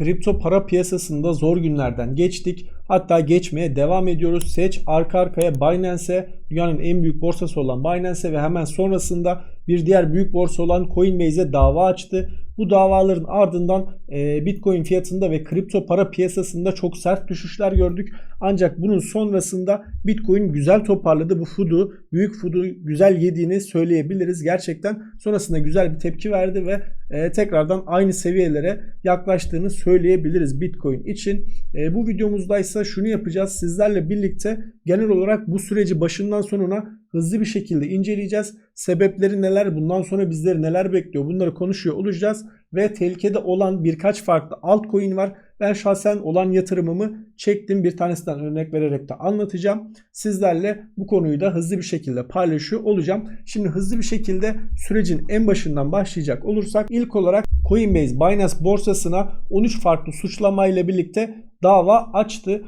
Kripto para piyasasında zor günlerden geçtik. Hatta geçmeye devam ediyoruz. Seç arka arkaya Binance'e, dünyanın en büyük borsası olan Binance'e ve hemen sonrasında bir diğer büyük borsa olan Coinbase'e dava açtı. Bu davaların ardından e, Bitcoin fiyatında ve kripto para piyasasında çok sert düşüşler gördük. Ancak bunun sonrasında Bitcoin güzel toparladı. Bu fudu, büyük fudu güzel yediğini söyleyebiliriz. Gerçekten sonrasında güzel bir tepki verdi ve e, tekrardan aynı seviyelere yaklaştığını söyleyebiliriz Bitcoin için. E, bu videomuzda ise şunu yapacağız. Sizlerle birlikte genel olarak bu süreci başından sonuna hızlı bir şekilde inceleyeceğiz. Sebepleri neler, bundan sonra bizleri neler bekliyor bunları konuşuyor olacağız. Ve tehlikede olan birkaç farklı altcoin var. Ben şahsen olan yatırımımı çektim. Bir tanesinden örnek vererek de anlatacağım. Sizlerle bu konuyu da hızlı bir şekilde paylaşıyor olacağım. Şimdi hızlı bir şekilde sürecin en başından başlayacak olursak ilk olarak Coinbase Binance borsasına 13 farklı suçlamayla birlikte dava açtı.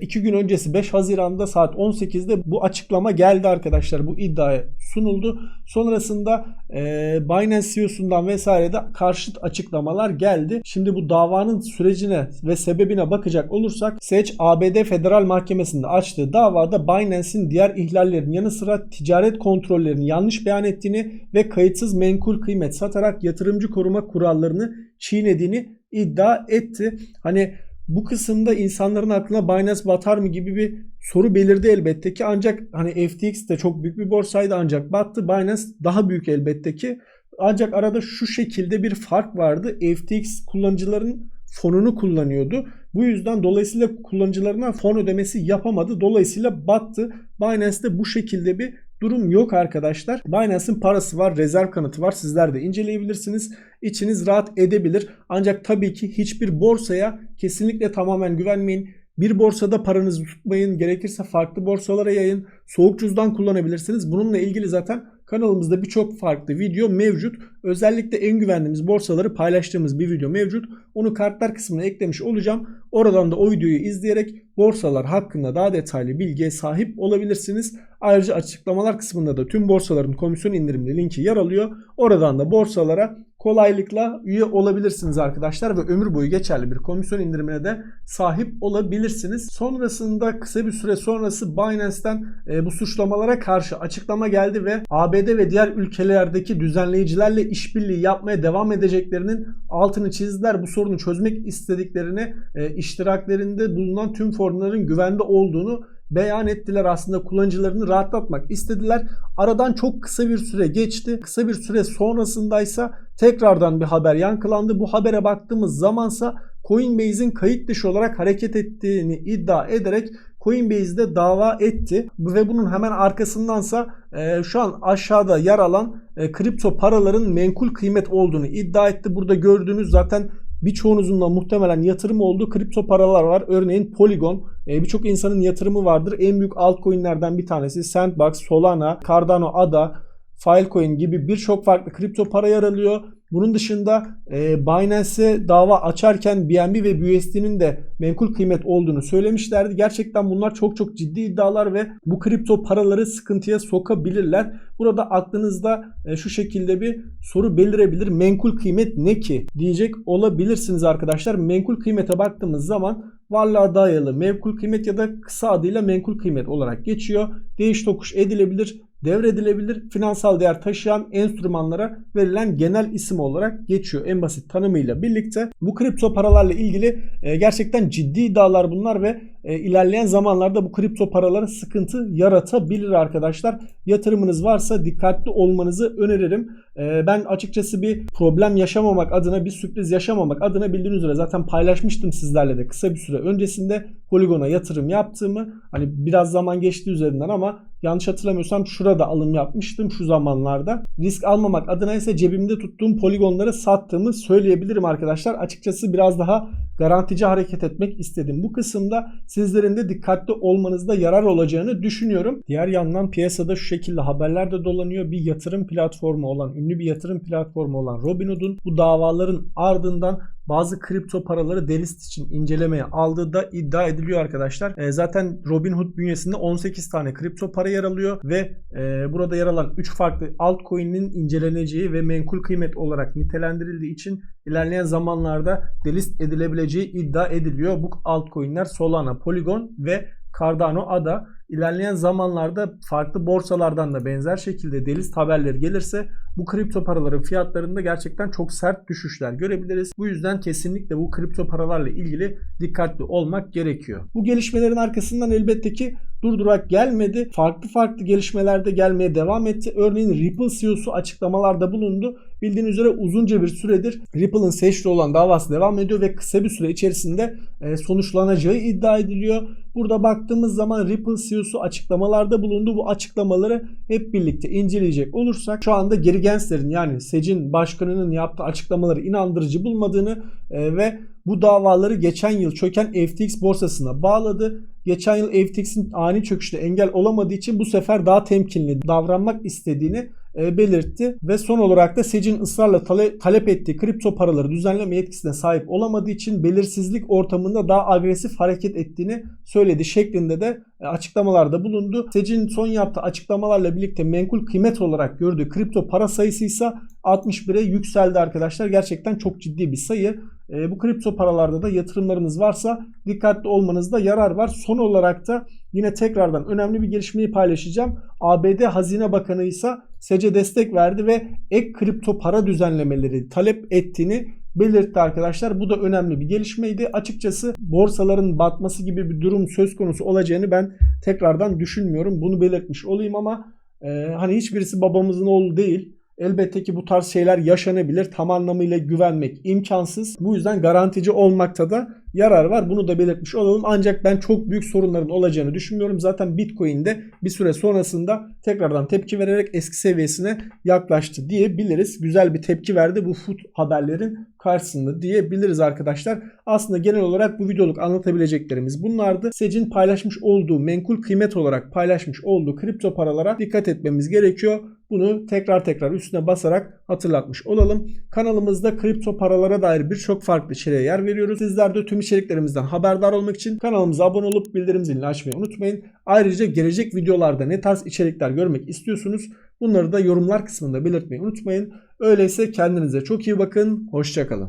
2 ee, gün öncesi 5 Haziran'da saat 18'de bu açıklama geldi arkadaşlar. Bu iddia sunuldu. Sonrasında e, Binance CEO'sundan vesaire de karşıt açıklamalar geldi. Şimdi bu davanın sürecine ve sebebine bakacak olursak Seç ABD Federal Mahkemesi'nde açtığı davada Binance'in diğer ihlallerin yanı sıra ticaret kontrollerini yanlış beyan ettiğini ve kayıtsız menkul kıymet satarak yatırımcı koruma kurallarını çiğnediğini iddia etti. Hani bu kısımda insanların aklına Binance batar mı gibi bir soru belirdi elbette ki ancak hani FTX de çok büyük bir borsaydı ancak battı. Binance daha büyük elbette ki. Ancak arada şu şekilde bir fark vardı. FTX kullanıcıların fonunu kullanıyordu. Bu yüzden dolayısıyla kullanıcılarına fon ödemesi yapamadı. Dolayısıyla battı. Binance'de bu şekilde bir durum yok arkadaşlar. Binance'ın parası var, rezerv kanıtı var. Sizler de inceleyebilirsiniz. İçiniz rahat edebilir. Ancak tabii ki hiçbir borsaya kesinlikle tamamen güvenmeyin. Bir borsada paranızı tutmayın. Gerekirse farklı borsalara yayın. Soğuk cüzdan kullanabilirsiniz. Bununla ilgili zaten kanalımızda birçok farklı video mevcut. Özellikle en güvendiğimiz borsaları paylaştığımız bir video mevcut. Onu kartlar kısmına eklemiş olacağım. Oradan da o videoyu izleyerek borsalar hakkında daha detaylı bilgiye sahip olabilirsiniz. Ayrıca açıklamalar kısmında da tüm borsaların komisyon indirimli linki yer alıyor. Oradan da borsalara kolaylıkla üye olabilirsiniz arkadaşlar ve ömür boyu geçerli bir komisyon indirimine de sahip olabilirsiniz. Sonrasında kısa bir süre sonrası Binance'ten e, bu suçlamalara karşı açıklama geldi ve ABD ve diğer ülkelerdeki düzenleyicilerle işbirliği yapmaya devam edeceklerinin altını çizdiler. Bu sorunu çözmek istediklerini e, iştiraklerinde bulunan tüm formların güvende olduğunu beyan ettiler aslında kullanıcılarını rahatlatmak istediler. Aradan çok kısa bir süre geçti. Kısa bir süre sonrasındaysa tekrardan bir haber yankılandı. Bu habere baktığımız zamansa Coinbase'in kayıt dışı olarak hareket ettiğini iddia ederek Coinbase'de dava etti ve bunun hemen arkasındansa e, şu an aşağıda yer alan e, kripto paraların menkul kıymet olduğunu iddia etti. Burada gördüğünüz zaten birçoğunuzun da muhtemelen yatırım olduğu kripto paralar var. Örneğin Polygon e, birçok insanın yatırımı vardır. En büyük altcoin'lerden bir tanesi Sandbox, Solana, Cardano, ADA, Filecoin gibi birçok farklı kripto para yer alıyor. Bunun dışında e, Binance'e dava açarken BNB ve BUSD'nin de menkul kıymet olduğunu söylemişlerdi. Gerçekten bunlar çok çok ciddi iddialar ve bu kripto paraları sıkıntıya sokabilirler. Burada aklınızda e, şu şekilde bir soru belirebilir. Menkul kıymet ne ki diyecek olabilirsiniz arkadaşlar. Menkul kıymete baktığımız zaman varlığa dayalı menkul kıymet ya da kısa adıyla menkul kıymet olarak geçiyor. Değiş tokuş edilebilir devredilebilir finansal değer taşıyan enstrümanlara verilen genel isim olarak geçiyor. En basit tanımıyla birlikte bu kripto paralarla ilgili e, gerçekten ciddi iddialar bunlar ve e, ilerleyen zamanlarda bu kripto paralara sıkıntı yaratabilir arkadaşlar. Yatırımınız varsa dikkatli olmanızı öneririm. E, ben açıkçası bir problem yaşamamak adına bir sürpriz yaşamamak adına bildiğiniz üzere zaten paylaşmıştım sizlerle de kısa bir süre öncesinde Polygon'a yatırım yaptığımı hani biraz zaman geçti üzerinden ama yanlış hatırlamıyorsam şurada alım yapmıştım şu zamanlarda. Risk almamak adına ise cebimde tuttuğum poligonları sattığımı söyleyebilirim arkadaşlar. Açıkçası biraz daha garantici hareket etmek istedim. Bu kısımda sizlerin de dikkatli olmanızda yarar olacağını düşünüyorum. Diğer yandan piyasada şu şekilde haberler de dolanıyor. Bir yatırım platformu olan, ünlü bir yatırım platformu olan Robinhood'un bu davaların ardından bazı kripto paraları delist için incelemeye aldığı da iddia ediliyor arkadaşlar. E, zaten Robinhood bünyesinde 18 tane kripto para yer alıyor ve e, burada yer alan 3 farklı altcoin'in inceleneceği ve menkul kıymet olarak nitelendirildiği için ilerleyen zamanlarda delist edilebileceği iddia ediliyor. Bu altcoin'ler Solana, Polygon ve Cardano ADA ilerleyen zamanlarda farklı borsalardan da benzer şekilde delist haberleri gelirse bu kripto paraların fiyatlarında gerçekten çok sert düşüşler görebiliriz. Bu yüzden kesinlikle bu kripto paralarla ilgili dikkatli olmak gerekiyor. Bu gelişmelerin arkasından elbette ki durdurak gelmedi. Farklı farklı gelişmeler de gelmeye devam etti. Örneğin Ripple CEO'su açıklamalarda bulundu. Bildiğiniz üzere uzunca bir süredir Ripple'ın seçili olan davası devam ediyor ve kısa bir süre içerisinde e, sonuçlanacağı iddia ediliyor. Burada baktığımız zaman Ripple CEO'su açıklamalarda bulundu. Bu açıklamaları hep birlikte inceleyecek olursak şu anda Gary Gensler'in yani SEC'in başkanının yaptığı açıklamaları inandırıcı bulmadığını e, ve bu davaları geçen yıl çöken FTX borsasına bağladı. Geçen yıl FTX'in ani çöküşüne engel olamadığı için bu sefer daha temkinli davranmak istediğini e, belirtti ve son olarak da SEC'in ısrarla tale- talep ettiği kripto paraları düzenleme yetkisine sahip olamadığı için belirsizlik ortamında daha agresif hareket ettiğini söyledi şeklinde de açıklamalarda bulundu. SEC'in son yaptığı açıklamalarla birlikte menkul kıymet olarak gördüğü kripto para sayısı ise 61'e yükseldi arkadaşlar. Gerçekten çok ciddi bir sayı. E, bu kripto paralarda da yatırımlarınız varsa dikkatli olmanızda yarar var. Son olarak da yine tekrardan önemli bir gelişmeyi paylaşacağım. ABD Hazine Bakanı ise SEC'e destek verdi ve ek kripto para düzenlemeleri talep ettiğini belirtti arkadaşlar. Bu da önemli bir gelişmeydi. Açıkçası borsaların batması gibi bir durum söz konusu olacağını ben tekrardan düşünmüyorum. Bunu belirtmiş olayım ama e, hani hiçbirisi babamızın oğlu değil. Elbette ki bu tarz şeyler yaşanabilir. Tam anlamıyla güvenmek imkansız. Bu yüzden garantici olmakta da yarar var. Bunu da belirtmiş olalım. Ancak ben çok büyük sorunların olacağını düşünmüyorum. Zaten Bitcoin'de bir süre sonrasında tekrardan tepki vererek eski seviyesine yaklaştı diyebiliriz. Güzel bir tepki verdi bu food haberlerin karşısında diyebiliriz arkadaşlar. Aslında genel olarak bu videoluk anlatabileceklerimiz bunlardı. SEC'in paylaşmış olduğu menkul kıymet olarak paylaşmış olduğu kripto paralara dikkat etmemiz gerekiyor. Bunu tekrar tekrar üstüne basarak hatırlatmış olalım. Kanalımızda kripto paralara dair birçok farklı içeriğe yer veriyoruz. Sizler de tüm içeriklerimizden haberdar olmak için kanalımıza abone olup bildirim zilini açmayı unutmayın. Ayrıca gelecek videolarda ne tarz içerikler görmek istiyorsunuz bunları da yorumlar kısmında belirtmeyi unutmayın. Öyleyse kendinize çok iyi bakın. Hoşçakalın.